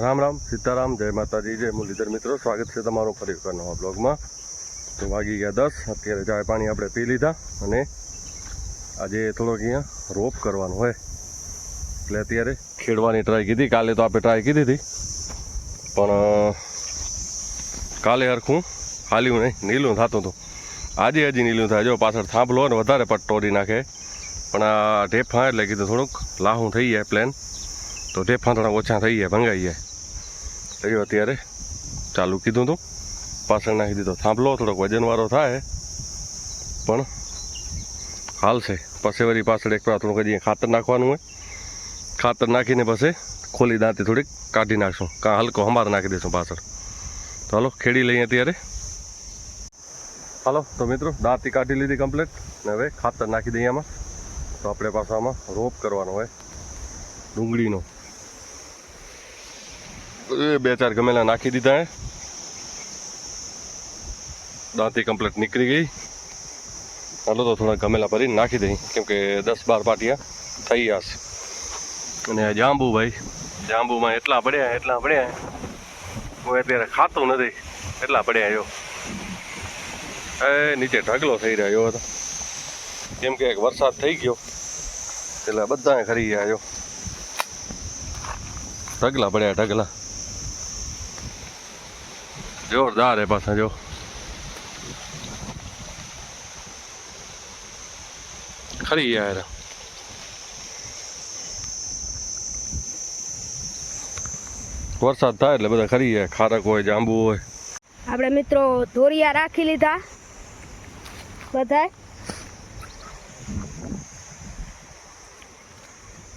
સીતારામ, જય માતાજી, જય મુરલીધર મિત્રો. સ્વાગત છે તમારો ફરી એકવાર નવા બ્લોગમાં. તો વાગી ગયા દસ, અત્યારે ચાય પાણી આપણે પી લીધા અને આજે થોડોક અહીંયા રોપ કરવાનો હોય. એટલે અત્યારે ખેડવાની ટ્રાય કીધી. કાલે તો આપણે ટ્રાય કીધી હતી. પણ કાલે હરખું હાલ્યું નહીં. નીલું થતું હતું. આજે હજી નીલું થાય. જો પાછળ થાંભલો ને વધારે પટ તોડી નાખે. પણ આ ઢેફા એટલે કીધું થોડુંક લાહું થઈ જાય પ્લેન તો ઢેફા થોડા ઓછા થઈ જાય, ભંગાઈ જાય. એટલે અત્યારે ચાલુ કીધું હતું પાછળ નાખી દીધો. થાંભલો થોડોક વજનવાળો થાય, પણ હાલશે પછી વળી પાછળ એક થોડુંક હજી ખાતર નાખવાનું હોય. ખાતર નાખીને પછી ખોલી દાંતી થોડીક કાઢી નાખશું. કાં હલકો હમાર નાખી દઈશું પાછળ. તો હાલો, ખેડી લઈએ અત્યારે. હાલો, તો મિત્રો દાંતી કાઢી લીધી કમ્પ્લીટ. ને હવે ખાતર નાખી દઈએ આમાં. તો આપણે પાછો આમાં રોપ કરવાનો હોય ડુંગળીનો. બે ચાર ગમેલા નાખી દીધા હે. દાંતી કમ્પ્લીટ નીકળી ગઈ. ચાલો તો થોડા ગમેલા ભરીને નાખી દઈ, કેમ કે દસ બાર પાટિયા થઈ જશે અને જાંબુ ભાઈ, જાંબુમાં એટલા પડ્યા એટલા પડ્યા હું. અત્યારે ખાતું નથી, એટલા પડ્યા જો. એ નીચે ઢગલો થઈ રહ્યો હતો કેમ કે વરસાદ થઈ ગયો, એટલે બધાએ ખરી ગયા, જો. ઢગલા પડ્યા, ઢગલા. જોરદાર હે પાછા જો ખરી યાર વરસાદ થાય એટલે બધા ખરી જાય ખારક હોય જાંબુ હોય. આપણે મિત્રો ધોરિયા રાખી લીધા. બધાય.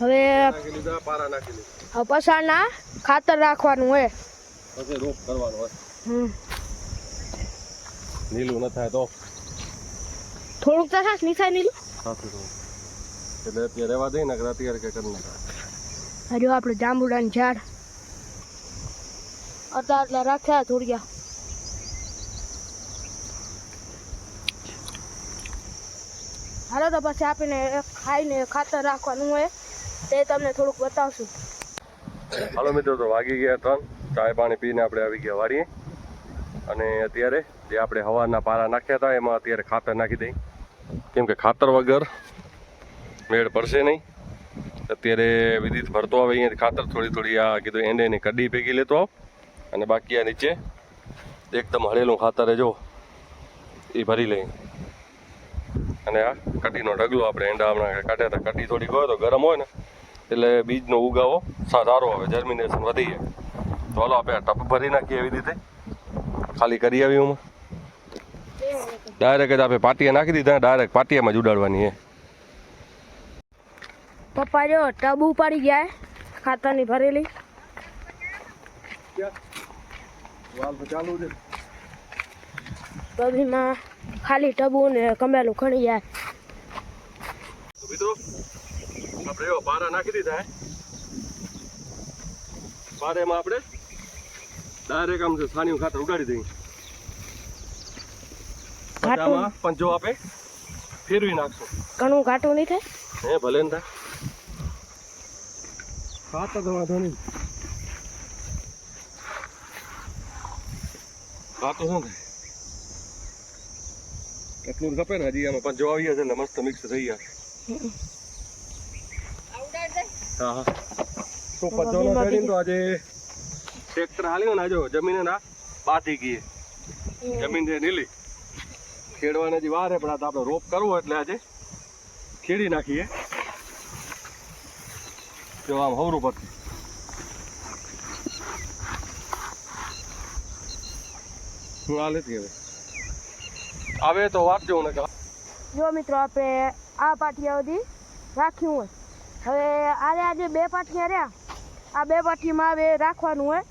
હવે નાખી લીધા પારા નાખી લીધા. હવે પસારના ખાતર રાખવાનું હોય રોપ કરવાનું હોય. નીલું ન થાય તો? થોડુંક તો થાય નિશાય નીલું. સાચું તો. એટલે અત્યારે રહેવા દઈ ને અત્યારે કે કરી નાખે. હજુ આપણે જાંબુડાનું ઝાડ. અડધા આટલા રાખ્યા થોડિયા હાલો તો પછી આપીને ખાઈને ખાતર રાખવાનું હોય તે તમને થોડુંક બતાવશું. હાલો મિત્રો તો વાગી ગયા ત્રણ. ચાય પાણી પીને આપણે આવી ગયા વાડીએ. અને અત્યારે જે આપણે હવાના પારા નાખ્યા હતા, એમાં અત્યારે ખાતર નાખી દઈ. કેમ કે ખાતર વગર મેળ પડશે નહીં. અત્યારે વિદિત ભરતો આવે અહીંયા ખાતર થોડી થોડી આ કીધું એને એની કડી ભેગી લેતો આવ. અને બાકી આ નીચે એકદમ હળેલું ખાતર જો. એ ભરી લઈ અને આ કટીનો ઢગલો આપણે એંડા હમણાં કાઢ્યા હતા. કટી થોડી ગયો તો ગરમ હોય ને, એટલે બીજનો ઉગાવો. સારો આવે જર્મિનેશન વધી જાય તો હાલો, આપણે આ ટપ ભરી નાખીએ એવી રીતે. ખાલી કરી આવી હું. ડાયરેક્ટ જ આપણે પાટિયા નાખી દીધા ડાયરેક્ટ પાટિયામાં જ ઉડાડવાની એ પપ્પા જો ટબ ઉપાડી ગયા ખાતરની ભરેલી. ચાલુ ખાલી ટબુ ને કમેલું ખણી જાય મિત્રો આપણે પારા નાખી દીધા પારેમાં આપણે ડાયરેક્ટ આમ છે છાણિયું ખાતર ઉડાડી દઈએ ઘાટું પંજો આપે ફેરવી નાખશું. ઘણું ઘાટું નહીં થાય? હે ભલે ને થાય. ખાતર તો વાંધો નહીં ખાતું શું થાય? એટલું જ ખપે ને હજી આમાં પંજો આવી જશે ને મસ્ત મિક્સ થઈ જશે હા હા. તો પંજો નો કરીને તો આજે ટ્રેક્ટર હાલ્યો ને આજો જમીન ના બાથી ગઈ. જમીન છે નીલી. ખેડવાને હજી વાર પણ આપણે રોપ કરવો એટલે આજે ખેડી નાખીએ. જો આમ હવરું પડશે હું આ લેતી હવે. આવે તો વાંચજો ને જો મિત્રો આપણે આ પાઠિયા સુધી રાખ્યું હોય. હવે આજે આજે બે પાઠિયા રહ્યા. આ બે પાટીમાં હવે રાખવાનું હોય.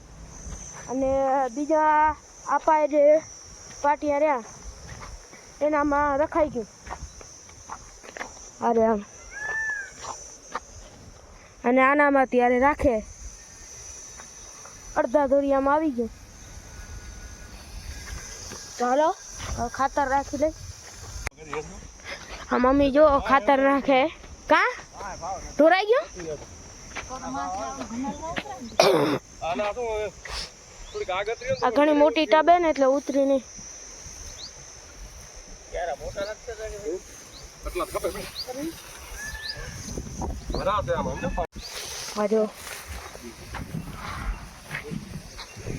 અને બીજા આપાએ જે પાટિયા રહ્યા, એનામાં રખાઈ ગયું. અરે આમ. અને આનામાં ત્યારે રાખે. અડધા દોરિયામાં આવી ગયું. ચાલો ખાતર રાખી લઈ. હા, મમ્મી, જો, ખાતર નાખે કા? ઢોરાઈ ગયો? આ ઘણી મોટી ટબે ને એટલે ઉતરી નહીં. એટલા ખપે ભાઈ? ભરાતે આમ સમજો? આ જો.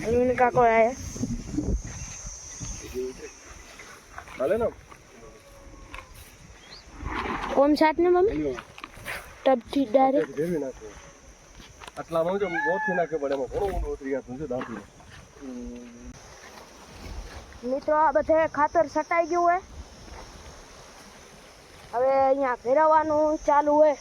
અરવિંદ કાકો આયા. હાલે ને ઓમ સાત ને મમ્મી? ટબથી ડાયરેક્ટ. આટલામાં જો મોથી નાખે પડે એમાં ઘણું ઊંડું ઉતરી ગયા છે દાંતી મિત્રો આ બધે ખાતર સટાઈ ગયું હોય હવે અહીંયા ફેરવવાનું ચાલુ હોય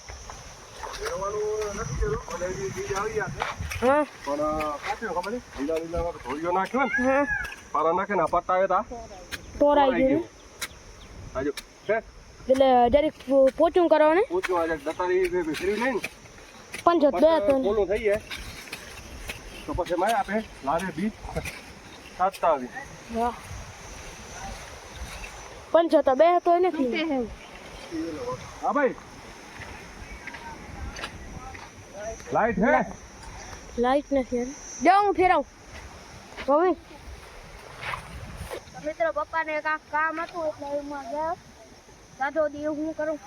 પોચું કરો ને પૂછ્યું આજે દતારી ફેરવી લઈને. પંચો બે તો પછી પોલું થઈ જાય. તો પછી માય આપણે લારે બીજ સાતતા આવી પણ પંચો તો બે તો નથી. હા. ભાઈ. લાઈટ હે? લાઈટ નથી યાર જાઓ હું ફેરવ. મમ્મી મિત્રો પપ્પાને કાંક કામ હતું એટલે એમાં ગયા દાદો દી હું કરું?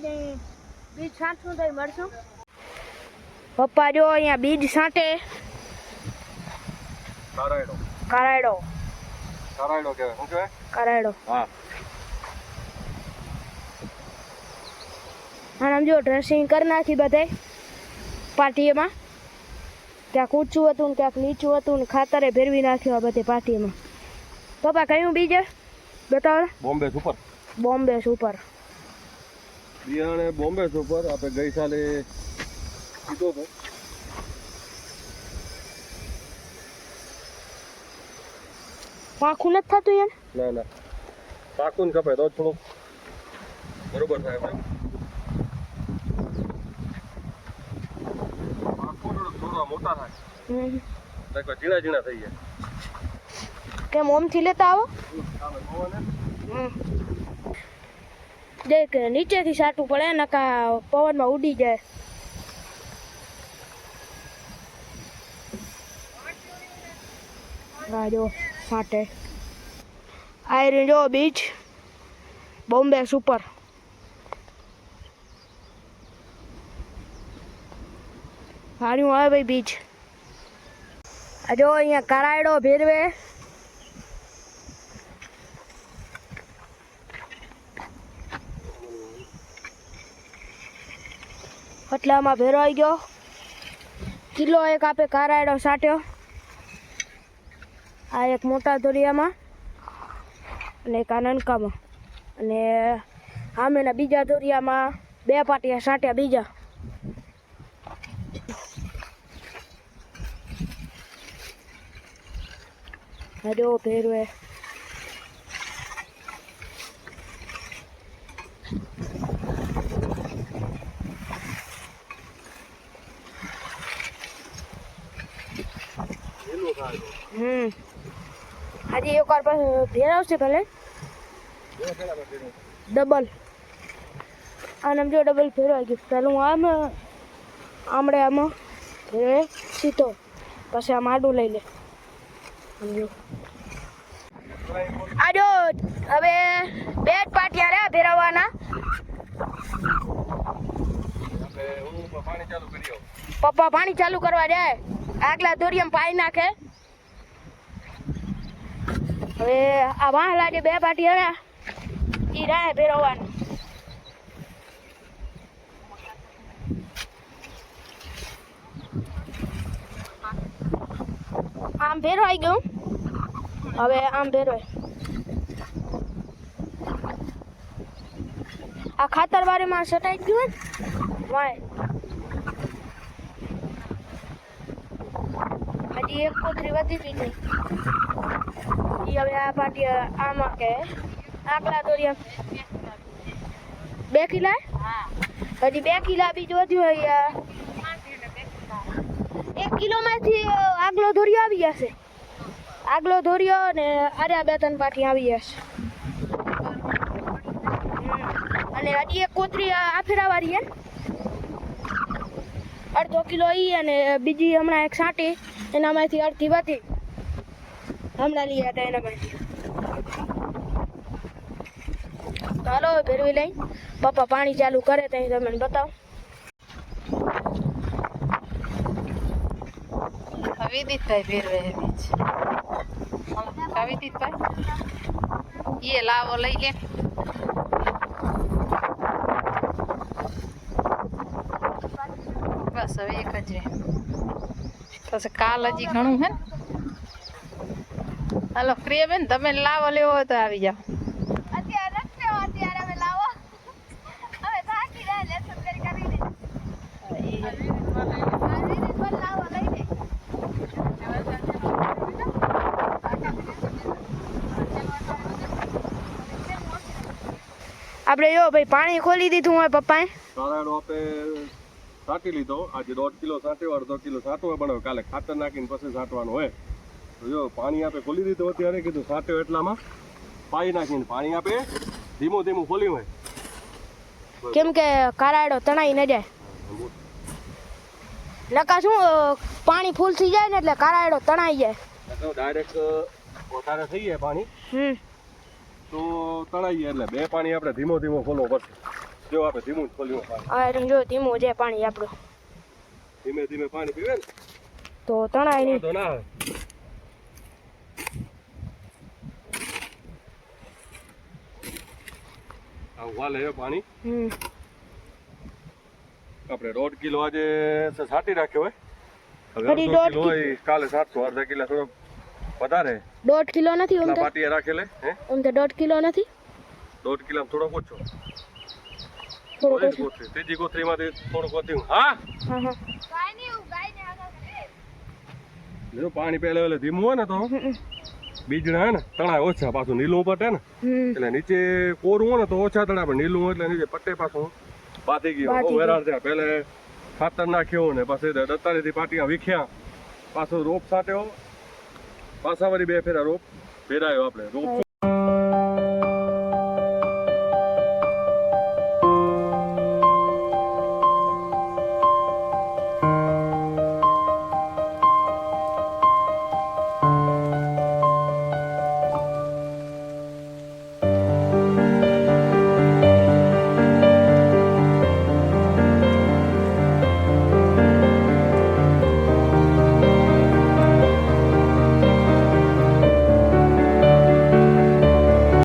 ને બીજ છાંટશું તો મળશું. પપ્પા જો અહીંયા બીજ છાંટે. કરાયડો. કરાયડો. કરાયડો કહેવાય. શું કહેવાય? કરાયડો. હા. અને આમ જો ડ્રેસિંગ કરી નાખી બધે પાટીમાં ક્યાંક ઊંચું હતું ને ક્યાંક નીચું હતું ને ખાતરે ભેરવી નાખ્યું આ બધે પાટીમાં પપ્પા કયું બીજે? બતાવો. બોમ્બે સુપર. બોમ્બે સુપર. બિયાણે બોમ્બે સુપર આપણે ગઈ સાલે કીધો હતો પાકું નથી થતું એમ? ના ના. પાકું ને કપાય તો થોડુંક બરોબર થાય એમ. મોટા થાય. ઝીણા ઝીણા થઈ જાય. કેમ ઓમથી લેતા આવો? હમ. દેખ નીચેથી સાટવું પડે નકા પવનમાં ઉડી જાય. આ જો માટે આયરન જો બીચ. બોમ્બે સુપર. હાર્યું આવે ભાઈ બીચ. આ જો અહીંયા કરાયડો ભેરવે. એટલામાં ભેરવાઈ ગયો. કિલો એક આપે કારાયડો સાટ્યો. આ એક મોટા દોરિયામાં અને એક આ નનકામાં. અને આમેના બીજા દોરિયામાં બે પાટિયા સાટ્યા બીજા. હજો ભેરવે લીલું થાય છે. હમ આજે પાસે ભેરાવશે ભલે. ડબલ આને જો ડબલ ફેરવાઈ ગયું. પહેલું આમ આમળે આમાં ફેરવે સીધો. પછી આમ આડું લઈ લે. સમજો આ જો હવે બે જ પાટિયા રે ફેરવવાના. હું પાણી પપ્પા પાણી ચાલુ કરવા જાય. આગલા દોરિયામાં પાઈ નાખે. હવે આ વાહલા જે બે પાટી રહ્યા એ રાહે ફેરવવાના. આમ ફેરવાઈ ગયું હવે આમ ફેરવાય. આ ખાતર વાળીમાં સટાઈ ગયું ને હજી એક કોથરી વધી છે ઈ હવે આ પાટી આમાં કે આકલા દોરિયા બે કિલા? હજી બે કિલા બીજ વધ્યું હોય આ. એક કિલોમાંથી આગલો દોરિયો આવી જશે. આગલો દોરિયો અને આર્યા બે ત્રણ પાટી આવી જશે. અને હજી એક કોથરી આ ફેરાવાળી છે અડધો કિલો ઈ અને બીજી હમણાં એક સાટી. એનામાંથી અડધી વધી. હમણાં લઈ હતા એનામાંથી. હાલો ભેરવી લઈ. પપ્પા પાણી ચાલુ કરે તો તમે બતાવો. વિદિતભાઈ ભેરવે હે બીજ કવિદિતભાઈ એ લાવો લઈ લે. બસ, હવે એક જ રે પછી કાલ હજી ઘણું હે ને? હાલો બેન તમે લાવો લેવો હોય તો આવી જાઓ. અત્યારે રખડે અત્યારે અમે લાવો. હવે થાકી રહ્યા લેસન કરી કરીને લાવો લઈ આપણે જો ભાઈ પાણી ખોલી દીધું હોય પપ્પાએ. સાટી લીધો. આજે દોઢ કિલો સાટ્યો અડધો કિલો સાટવા પણ કાલે ખાતર નાખીને પછી સાટવાનું હોય. તો જો પાણી આપણે ખોલી દીધું અત્યારે કીધું સાટ્યો એટલામાં. પાઈ નાખીને પાણી આપે. ધીમું ધીમું ખોલ્યું હોય. કેમ કે કારાડો તણાઈ ન જાય. લકા શું પાણી ફૂલ થઈ જાય ને એટલે કારાડો તણાઈ જાય. ડાયરેક્ટ વધારે થઈ જાય પાણી. તો તણાઈ જાય એટલે બે પાણી આપણે ધીમો ધીમો ખોલવો પડશે. જો આપણે ધીમું જ ખોલ્યું હોય પાણી. હવે તમે જો ધીમું છે પાણી આપણું. ધીમે ધીમે પાણી પીવે ને? તો તણાય નહીં. વાંધો ના આવે. આ ઉવાલે છે પાણી. હમ. આપણે દોઢ કિલો આજે સ- સાટી રાખ્યો હોય. હવે ફરી અડધો દોઢ કિલો હોય ઈ કાલે સાતસો અડધા કિલો થોડો વધારે. દોઢ કિલો નથી ઓમ એટલા તો પાટીએ રાખેલે હે? ઓમ તો દોઢ કિલો નથી. દોઢ કિલો થોડો ઓછો. થોડું. ત્રીજી થોડુંક વધ્યું. હા? જો પાણી પહેલા એટલે ધીમું હોય ને તો બીજડા હે ને તણા ઓછા પાછું નીલું પટે ને. એટલે નીચે કોરું હોય ને તો ઓછા તણા પણ નીલું એટલે નીચે પટ્ટે પાછું પાતી ગયું. બહુ હેરાન થયા. પહેલે ખાતર નાખ્યું ને પછી દત્તારીથી પાટિયા વીખ્યા. પાછો રોપ સાટ્યો પાછા વળી બે ફેરા રોપ ફેરાયો આપણે. રોપ